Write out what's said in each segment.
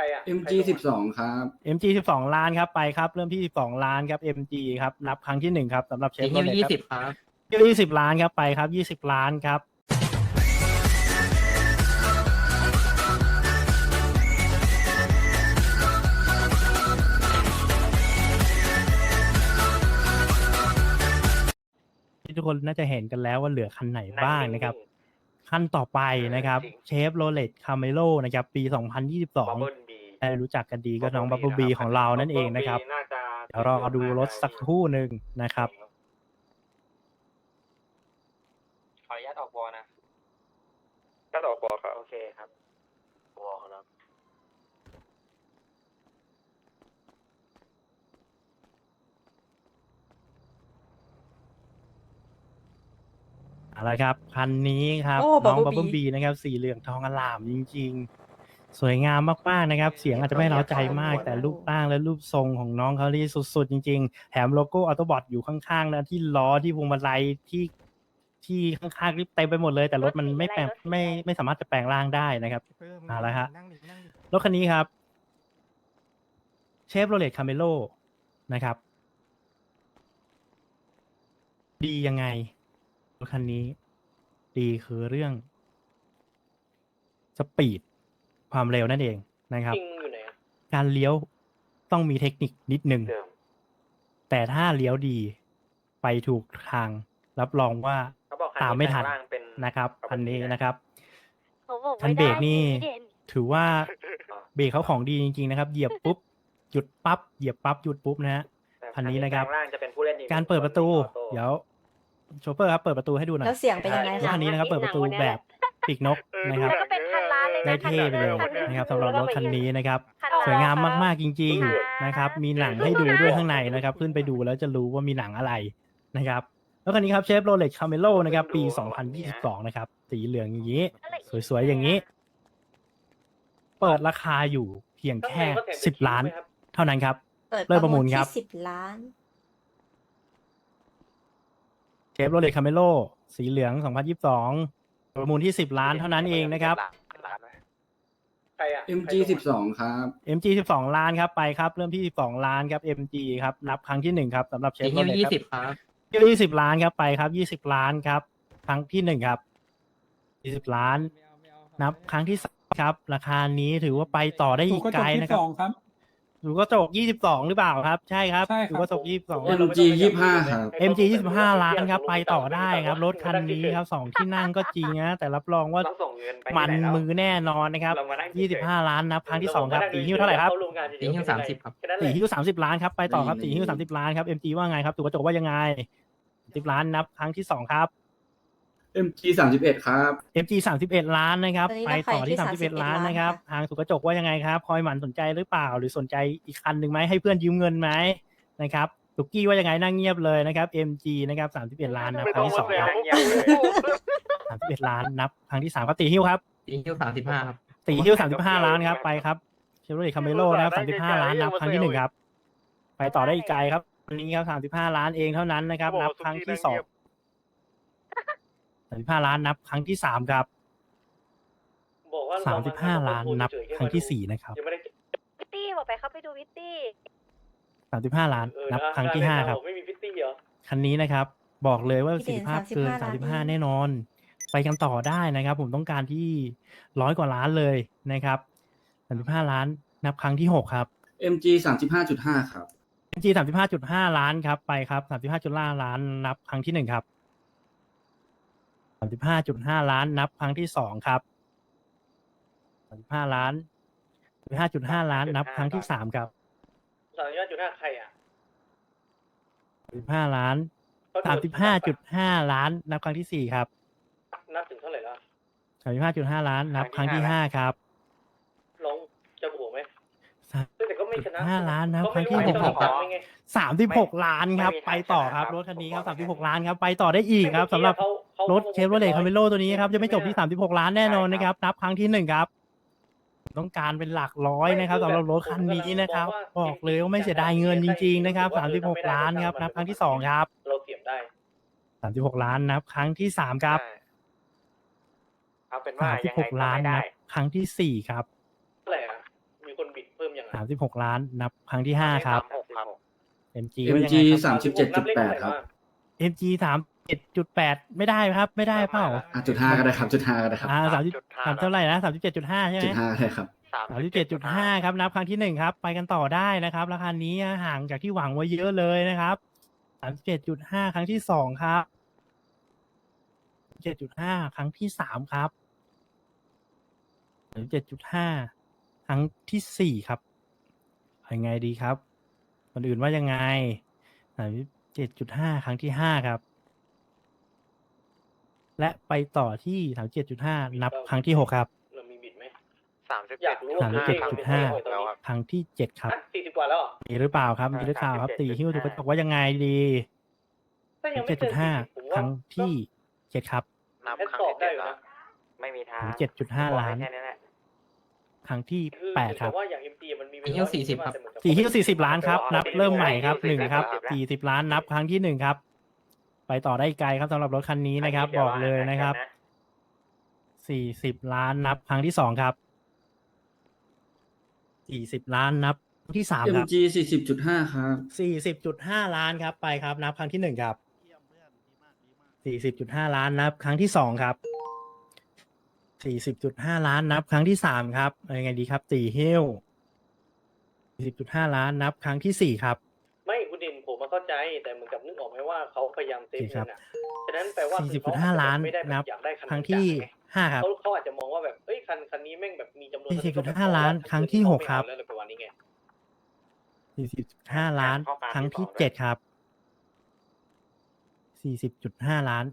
รอะ MG สิบสองครับ MG 12 ล้านครับไปครับ เริ่มที่ 12 ล้านครับ MG ครับนับครั้งที่หนึ่งครับสำหรับเชฟอีกโรเลตยี่ครับสิบครับยี่สิบล้านครับไปครับยี่สิบล้านครับที่ทุกคนน่าจะเห็นกันแล้วว่าเหลือคันไหนบ้างนะครับ ขั้นต่อไปนะครับเชฟโรเลตคาเมโลนะครับ ปีบับเบิ้2022ลบี ได้รู้จักกันดีก็น้องบับเบิลบีของเรานั่นเองนะครับ เดี๋ยวรอดูรถสักครู่หนึ่งนะครับ ขออนุญาตออกบอนะก็ออกบอครับ โอเคครับบอครับ เอาละครับ คันนี้ครับ โอ้น้องบับ Bumblebee เบิลบีนะครับ สีเหลืองทองอลามจริง ๆ สวยงามมากๆนะครับ เสียงอาจจะไม่เร้าใจมาก แต่รูปร่างและรูปทรงของน้องเขาที่สุดๆ จริง ๆ แถมโลโก้ออโตบอทอยู่ข้างๆนะที่ล้อที่พวงมาลัยที่ที่ข้างๆนี่เต็มไปหมดเลย แต่รถมันไม่แปลงไม่ไม่สามารถจะแปลงร่างได้นะครับ เอาละฮะ รถคันนี้ครับเชฟโรเลตคาเมโลนะครับ ดียังไงรถคันนี้ ดีคือเรื่อง สปีด ความเร็วนั่นเองนะครับ จริงอยู่ไหนอะการเลี้ยวต้องมีเทคนิคนิดนึง เดิมแต่ถ้าเลี้ยวดีไปถูกทาง รับรองว่า เขาบอกตามไม่ทันแปลงร่างเป็น นะครับคันนี้นะครับ เขาบอกคันไม่เบรได้กนี่ไม่เด่นถือว่าเบรกเขาของดีจริงๆนะครับ เหยียบปุ๊บหยุดปั๊บเหยียบปั๊บหยุดปุ๊บนะฮะแต่คันนี้นะครับแปลงร่างจะเป็นผู้เล่นอีการเปิดประตูออโเดี๋ยวโชเฟอร์ครับเปิดประตูให้ดูหน่อยแล้วเสียงเป็นยังไงรถคะ คันนี้นะครับ เปิดประตูแบบปีกนกนะครับ แล้วก็เป็นพันล้าน เลยได้นะเท่ไปเลยคันนี้นะครับสำหรับรถคันนี้นะครับพันล้นสวยงามมากๆจริงค่ะๆนะครับ มีหนังให้ดูด้วยข้างในนะครับ ขึ้นไปดูแล้วจะรู้ว่ามีหนังอะไรนะครับ แล้วคันนี้ครับเชฟโรเล็กคาเมโลนะครับ ปี 2022 นะครับ สีเหลืองอย่างนี้ สวยๆอย่างนี้ เปิดราคาอยู่เพียงแค่ 10 ล้าน เท่านั้นครับ เปิดเริ่มประมูลครับ ที่สิบล้าน เชฟโรเล็กคาเมโลสีเหลือง 2022 ประมูลที่ 10 ล้านเท่านั้นเองนะครับใครอะ MG สิบสองครับ MG 12ล้านครับไปครับเริ่มที่12ล้านครับ MG ครับนับครั้งที่หนึ่งครับสำหรับเชอีฟกโรเล็กยี่ครับสิบครับยี่สิบล้านครับไปครับยี่สิบล้านครับ ครั้งที่หนึ่งครับยี่สิบล้าน นับครั้งที่สามครับ ราคานี้ถือว่าไปต่อได้อีกไกลนะครับ ครับดูกระจกยี่สิบสองหรือเปล่าครับ ใช่ครับใช่ครับดูกระจกยี่สิบสอง MG ยี่ห้าครับ MG ยี่สิบห้าล้านครับ ไปต่อได้ครับ รถคันนี้ครับสองที่นั่งก็จริงนะแต่รับรองว่าต้องส่งเงินไปมันที่ไหแล้วมือแน่นอนนะครับเรามานั่งยี่สิบห้าล้านนับครั้งที่สองครับตีหิ้วเท่าไหร่ครับเข้ารวมกันตีหิ้ว30ครับแนั้นแหตีละหิ้วสามสิบล้านครับไปต่อครับตีหิ้วสามสิบล้านครับ MG ว่าไงครับดูกระจกว่ายังไงสิบล้านนับครั้งที่สองครับ MG สามสิบเอ็ดครับ MG สามสิบเอ็ดล้านนะครับ ตอนนี้ไปต่อที่ ราสามคาสิบที่เอ็ดล้าน31นะครับล้านค่ะทางสุกระจกว่ายังไงครับพลอยหมันสนใจหรือเปล่า หรือสนใจอีกคันหนึ่งไหมให้เพื่อนยืมเงินไหมนะครับตุกกี้ว่ายังไงนั่งเงียบเลยนะครับ MG นะครับสามสิบเอ็ดล้านนับครั้งที่สองครับไม่ต้องมาแซวสามสิบเอ็ดล้านนับครั้งที่สามครับตีหิ้วครับอีกยี่สามสิบห้าครับ ตีหิ้วสามสิบห้าล้านครับไปครับเชฟโรเลตคาเมโลนะครับสามสิบห้าล้านนับครั้งที่หนึ่งครับ ไปต่อได้อีกไกลครับวันนี้ครับสามสิบห้าล้านเองเท่านั้นนะครับนับครั้งที่สอง สามสิบห้าล้านนับครั้งที่สามครับบอกว่าสามสิบห้าล้านนับครั้งที่สี่นะครับยังไม่ได้วิตตี้บอกไปครับไปดูวิตตี้สามสิบห้าล้านเออนับนะครั้งที่ห้าครับไม่มีพิตตี้เหรอคันนี้นะครับ บอกเลยว่าพี่สิทเด่นธิภาพเกิน35สามสิบห้าล้านแน่นอน ไปกันต่อได้นะครับ ผมต้องการที่ร้อยกว่าล้านเลยนะครับสามสิบห้าล้านนับครั้งที่หกครับ MG สามสิบห้าจุดห้าครับ MG สามสิบห้าจุดห้าล้านครับไปครับสามสิบห้าจุดห้าล้านนับครั้งที่หนึ่งครับสามสิบห้าจุดห้าล้านนับครั้งที่สองครับสามสิบห้าล้านสามสิบห้าจุดห้าล้านนับครั้งที่สามครับสามสิบห้าจุดห้าใครอะสามสิบห้าล้านสามสิบห้าจุดห้าล้าน นับครั้งที่สี่ครับนับถึงเท่าไหร่แล้วสามสิบห้าจุดห้าล้าน นับครั้งที่ห้าครับลองจะบวกไหมสามแต่ก็ไม่ชนะห้าล้านนะก็ครั้ไม่งที่รู้หกจะครับไม่ไงสามสิบหกล้านครับไม่มีไปต่อครับทางรถคันนี้ครับผมสามสิบหว่ากล้านครับ ไปต่อได้อีกครับสำหรับเขาเขา รถเชฟโรเลตคาเมโลตัวนี้ครับจะไม่จบที่สามสิบหกล้านแน่นอนนะครับ นับครั้งที่หนึ่งครับ ต้องการเป็นหลักร้อยนะครับสำหรับรถคันนี้นะครับ บอกเลยว่าไม่เสียดายเงินจริง ๆ นะครับสามสิบหกล้านครับนับครั้งที่สองครับ เราเสียบได้สามสิบหกล้านนับครั้งที่สามครับเอาเป็นว่าสามสิยับงหไงกก็ล้านไม่ได้นับครั้งที่สี่ครับเท่าไหร่อะมีคนบีามสิบหกล้านนับครั้งที่ห้าครับหกครับ MG ว่ายังไง MG ครับสามสิบเจ็ดจุดแปดครับ MG สามเจ็ดจุดแปดไม่ได้ครับ ไม่ได้เปล่าอะจุดห้าก็ได้ครับจุดห้าก็ได้ครับอ่าสามสิบสามเท่าไหร่นะสามสิบเจ็ดจุดห้าใช่ไหมจุดห้าได้ครับสามสิบเจ็ดจุดห้าครับนับครั้งที่หนึ่งครับ ไปกันต่อได้นะครับ ราคานี้ห่างจากที่หวังไว้เยอะเลยนะครับสามสิบเจ็ดจุดห้าครั้งที่สองครับเจ็ดจุดห้าครั้งที่สามครับสามเจ็ดจุดห้าครั้งที่สี่ครับยังไงดีครับคนอื่นว่ายังไงสามเจ็ดจุดห้าครั้งที่ห้าครับ และไปต่อที่สามเจ็ดจุดห้านับครั้งที่หกครับ เรามีบิดไหมสามสิบอยากรู้ว่าสามสิบเจ็ดจุดห้าแล้วครับครั้งที่เจ็ดครับ สี่สิบกว่าแล้วเหรอมีหรือเปล่าครับมีหรือเปล่าครับตีหิ้วถูกกระจกว่ายังไงดีถ้ายังไม่เจ็ดเกิจุนดห้า40ผมคว่ารั้งที่เจ็ดครับนับก็ครั้งตอบที่ได้เจ็ดอยู่แล้วนะไม่มีทางเจ็ดจุดห้าล้าน แค่นี้แหละครั้งที่คือแปดครับ แต่ว่าอย่างเอ็มจีมันมีตีหิ้ว40ครับตีหิ้วสี่สิบล้านครับ นับเริ่มใหม่ครับหนึ่งครับสี่สิบล้านนับครั้งที่หนึ่งครับ ไปต่อได้ไกลครับสำหรับรถคันนี้นะครับบอกเลยนะครับ สี่สิบล้านนับครั้งที่สองครับ สี่สิบล้านนับครั้งที่สามครับ MG สี่สิบจุดห้าครับสี่สิบจุดห้าล้านครับไปครับ นับครั้งที่หนึ่งครับ สี่สิบจุดห้าล้านนับ ครั้งที่สองครับ สี่สิบจุดห้าล้านนับ ครั้งที่สามครับเอายังไงดีครับตีฮิ้วสี่สิบจุดห้าล้านนับ ครั้งที่สี่ครับ เข้าใจแต่เหมือนกับนึกออกไหมว่าเขาพยายามเซฟครัเงิบนอะฉะนั้นแปลว่าสี่สิบคืจุอดเขห้าอจจะล้านไม่ได้แนับอยากได้คันครั้งที่จัดไงห้าครับเขาเขาอาจจะมองว่าแบบเอ้ยคันคันนี้แม่งแบบมีจำนวนสี่สิบจุดห้าล้านครั้งที่หกครับแล้วอะไรประมาณนี้ไงสี่สิบจุดห้าล้านครั้งที่เจ็ดครับสี่สิบจุดห้าล้าน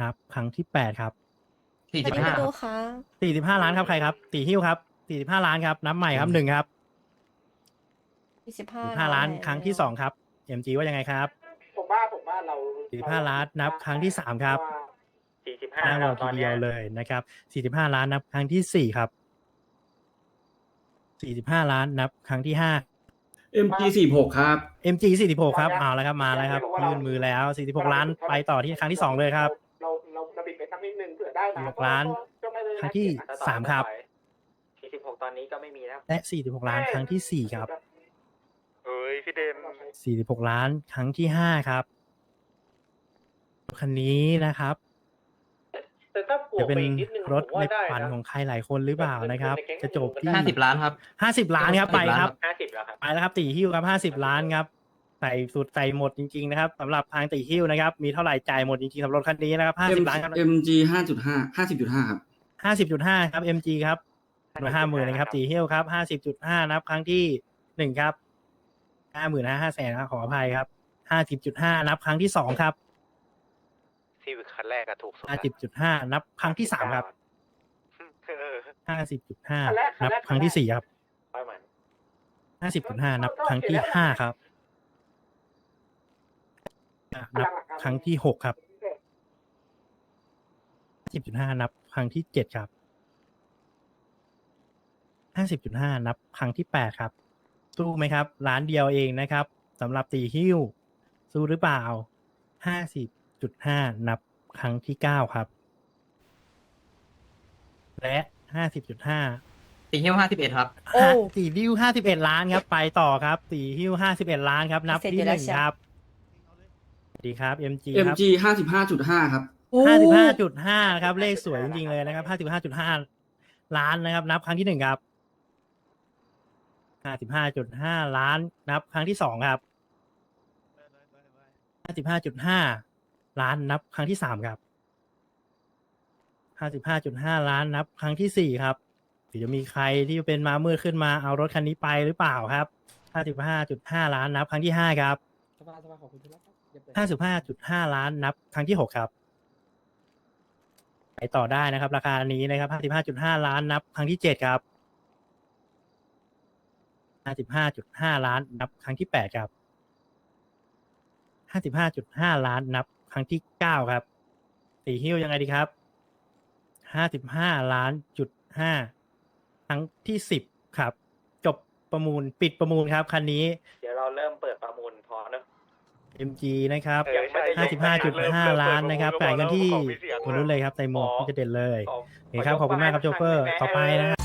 นับครั้งที่แปดครับสี่สสิวัสบดีห้าคุณดูค่ะสี่สิบห้าล้านครับใครครับตีหิ้วครับสี่สิบห้าล้านครับนับใหม่ครับหนึ่งครับสี่สิบห้าสี่ห้าล้านครั้งที่สองครับ MG ว่ายังไงครับผมว่าผมว่าเราสี่ห้าล้านนับครั้งที่สามครับสี่สิบห้าห้าเราทีเดียวเลยนะครับสี่สิบห้าล้านนับครั้งที่สี่ครับสี่สิบห้าล้านนับครั้งที่ห้า MG สี่หกครับ MG สี่สิบหกครับเอาแล้วครับมาแล้วครับยื่นมือแล้วสี่สิบหกล้านไปต่อที่ครั้งที่สองเลยครับเราเราเราบิดไปสักนิดนึงเผื่อได้นะหกล้านก็ไม่ได้ครั้งที่สามครับสี่สิบหกตอนนี้ก็ไม่มีแล้วและสี่สิบหกล้านครั้งที่สี่ครับเฮ้ยพี่เดม สี่สิบหกล้านครั้งที่ห้าครับคันนี้นะครับ แต่ถ้าบวจะกเป็นไปอีกนิดนึงรถผมในว่าได้ฝันนะ ของใครหลายคนหรือเปล่านะครับ จะจบที่ห้าสิบล้านครับห้าสิบล้านครับไปครับ ห้าสิบแล้วครับ ไปแล้วครับตีฮิ้วครับห้าสิบล้านครับใส่สุดใส่หมดจริงๆนะครับสำหรับทางตีฮิ้วนะครับ มีเท่าไหร่จ่ายหมดจริงๆสำหรับรถคันนี้นะครับห้าสิบล้านครับ MG ห้าจุดห้าห้าสิบจุดห้าครับห้าสิบจุดห้าครับ MG ครับหน่วยห้าหมื่นนะครับตีฮิ้วครับห้าสิบจุดห้านับ ครั้งที่หนึ่งครับ ห้าหมื่นห้าแสนครับขออภัยครับห้าสิบจุดห้านับครั้งที่สองครับซีวิคคันแรกอะถูกสุดห้าสิบจุดห้านับครั้งที่สามครับเออห้าสิบจุดห้านับครั้งที่สี่ครับประมาณห้าสิบจุดห้านับครั้งที่ห้าครับอะนับครั้งที่หกครับสิบจุดห้านับครั้งที่เจ็ดครับห้าสิบจุดห้านับครั้งที่แปดครับ สู้ไหมครับ ร้านเดียวเองนะครับสำหรับตีหิ้ว สู้หรือเปล่าห้าสิบจุดห้านับครั้งที่เก้าครับ และห้าสิบจุดห้าตีหิ้วห้าสิบเอ็ดครับ โอ้ ตีหิ้วห้าสิบเอ็ดล้านครับ ไปต่อครับ ตีหิ้วห้าสิบเอ็ดล้านครับ นับเสร็จที่อยู่หแล้วนึ่งใช่ครับสวัสดีครับ MG ครับ MG ห้าสิบห้าจุดห้าครับห้าสิบห้าจุดห้าครับ เลขสวยจริงๆเลยนะครับห้าสิบห้าจุดห้าล้านนะครับ นับครั้งที่หนึ่งครับ ห้าสิบห้าจุดห้าล้านนับครั้งที่สองครับห้าสิบห้าจุดห้าล้านนับครั้งที่สามครับห้าสิบห้าจุดห้าล้านนับครั้งที่สี่ครับหรือจะมีใครที่เป็นมามืดขึ้นมาเอารถคันนี้ไปหรือเปล่าครับห้าสิบห้าจุดห้าล้านนับครั้งที่ห้าครับห้าสิบห้าจุดห้าล้านนับครั้งที่หกครับไปต่อได้นะครับ ราคานี้นะครับ55.5ล้านนับครั้งที่7ครับ 55.5ล้านนับครั้งที่8ครับ55.5ล้านนับครั้งที่9ครับตีหิ้วยังไงดีครับ55ล้านจุด5ครั้งที่10ครับ จบประมูลปิดประมูลครับคันนี้ เดี๋ยวเราเริ่มเปิดประมูลพอเนอะ MG นะครับเออใช่55.5ล้านนะครับจ่ายเงินที่คนนู้นเลยครับไตโมกที่จะเด็ดเลยโอเคครับขอบคุณมากครับโจเฟอร์ ต่อไปนะฮะ